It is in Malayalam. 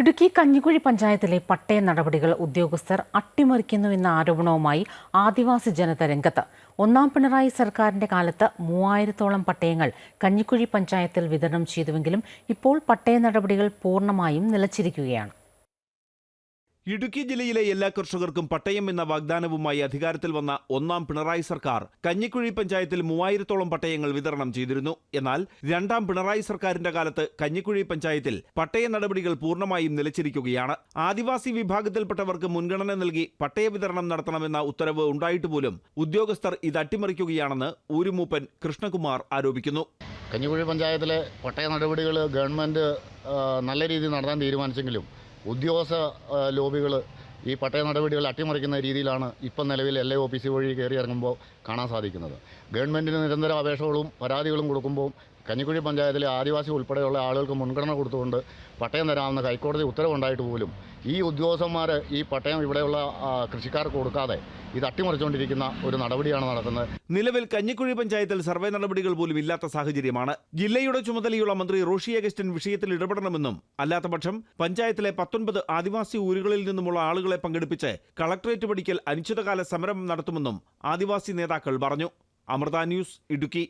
ഇടുക്കി കഞ്ഞിക്കുഴി പഞ്ചായത്തിലെ പട്ടയ നടപടികൾ ഉദ്യോഗസ്ഥർ അട്ടിമറിക്കുന്നുവെന്ന ആരോപണവുമായി ആദിവാസി ജനത രംഗത്ത്. ഒന്നാം പിണറായി സർക്കാരിന്റെ കാലത്ത് മൂവായിരത്തോളം പട്ടയങ്ങൾ കഞ്ഞിക്കുഴി പഞ്ചായത്തിൽ വിതരണം ചെയ്തുവെങ്കിലും ഇപ്പോൾ പട്ടയ നടപടികൾ പൂർണമായും നിലച്ചിരിക്കുകയാണ്. ഇടുക്കി ജില്ലയിലെ എല്ലാ കർഷകർക്കും പട്ടയം എന്ന വാഗ്ദാനവുമായി അധികാരത്തിൽ വന്ന ഒന്നാം പിണറായി സർക്കാർ കഞ്ഞിക്കുഴി പഞ്ചായത്തിൽ മൂവായിരത്തോളം പട്ടയങ്ങൾ വിതരണം ചെയ്തിരുന്നു. എന്നാൽ രണ്ടാം പിണറായി സർക്കാരിന്റെ കാലത്ത് കഞ്ഞിക്കുഴി പഞ്ചായത്തിൽ പട്ടയ നടപടികൾ പൂർണമായും നിലച്ചിരിക്കുകയാണ്. ആദിവാസി വിഭാഗത്തിൽപ്പെട്ടവർക്ക് മുൻഗണന നൽകി പട്ടയ വിതരണം നടത്തണമെന്ന ഉത്തരവ് ഉണ്ടായിട്ട് പോലും ഉദ്യോഗസ്ഥർ ഇത് അട്ടിമറിക്കുകയാണെന്ന് ഊരുമൂപ്പൻ കൃഷ്ണകുമാർ ആരോപിക്കുന്നു. കഞ്ഞിക്കുഴി പഞ്ചായത്തിലെ പട്ടയ നടപടികൾ ഗവൺമെന്റ് നല്ല രീതിയിൽ നടത്താൻ തീരുമാനിച്ചെങ്കിലും ഉദ്യോഗസ്ഥ ലോബികൾ ഈ പട്ടയ നടപടികൾ അട്ടിമറിക്കുന്ന രീതിയിലാണ് ഇപ്പം നിലവിൽ എൽ ഐ ഓഫീസ് വഴി കയറി ഇറങ്ങുമ്പോൾ കാണാൻ സാധിക്കുന്നത്. ഗവൺമെന്റിന് നിരന്തര അപേക്ഷകളും പരാതികളും കൊടുക്കുമ്പോൾ കഞ്ഞിക്കുഴി പഞ്ചായത്തിലെ ആദിവാസി ഉൾപ്പെടെയുള്ള ആളുകൾക്ക് മുൻഗണന കൊടുത്തുകൊണ്ട് പട്ടയം തരാമെന്ന് ഹൈക്കോടതി ഉത്തരവുണ്ടായിട്ട് പോലും ഈ ഉദ്യോഗസ്ഥന്മാർ ഈ പട്ടയം ഇവിടെയുള്ള കൃഷിക്കാർക്ക് കൊടുക്കാതെ ഇത് അട്ടിമറിച്ചുകൊണ്ടിരിക്കുന്ന ഒരു നടപടിയാണ് നടക്കുന്നത്. നിലവിൽ കഞ്ഞിക്കുഴി പഞ്ചായത്തിൽ സർവേ നടപടികൾ പോലും ഇല്ലാത്ത സാഹചര്യമാണ്. ജില്ലയുടെ ചുമതലയുള്ള മന്ത്രി റോഷി അഗസ്റ്റിൻ വിഷയത്തിൽ ഇടപെടണമെന്നും അല്ലാത്തപക്ഷം പഞ്ചായത്തിലെ പത്തൊൻപത് ആദിവാസി ഊരുകളിൽ നിന്നുമുള്ള ആളുകളെ പങ്കെടുപ്പിച്ച് കളക്ടറേറ്റ് പടിക്കൽ അനിശ്ചിതകാല സമരം നടത്തുമെന്നും ആദിവാസി നേതാക്കൾ പറഞ്ഞു. അമൃത ന്യൂസ് ഇടുക്കി.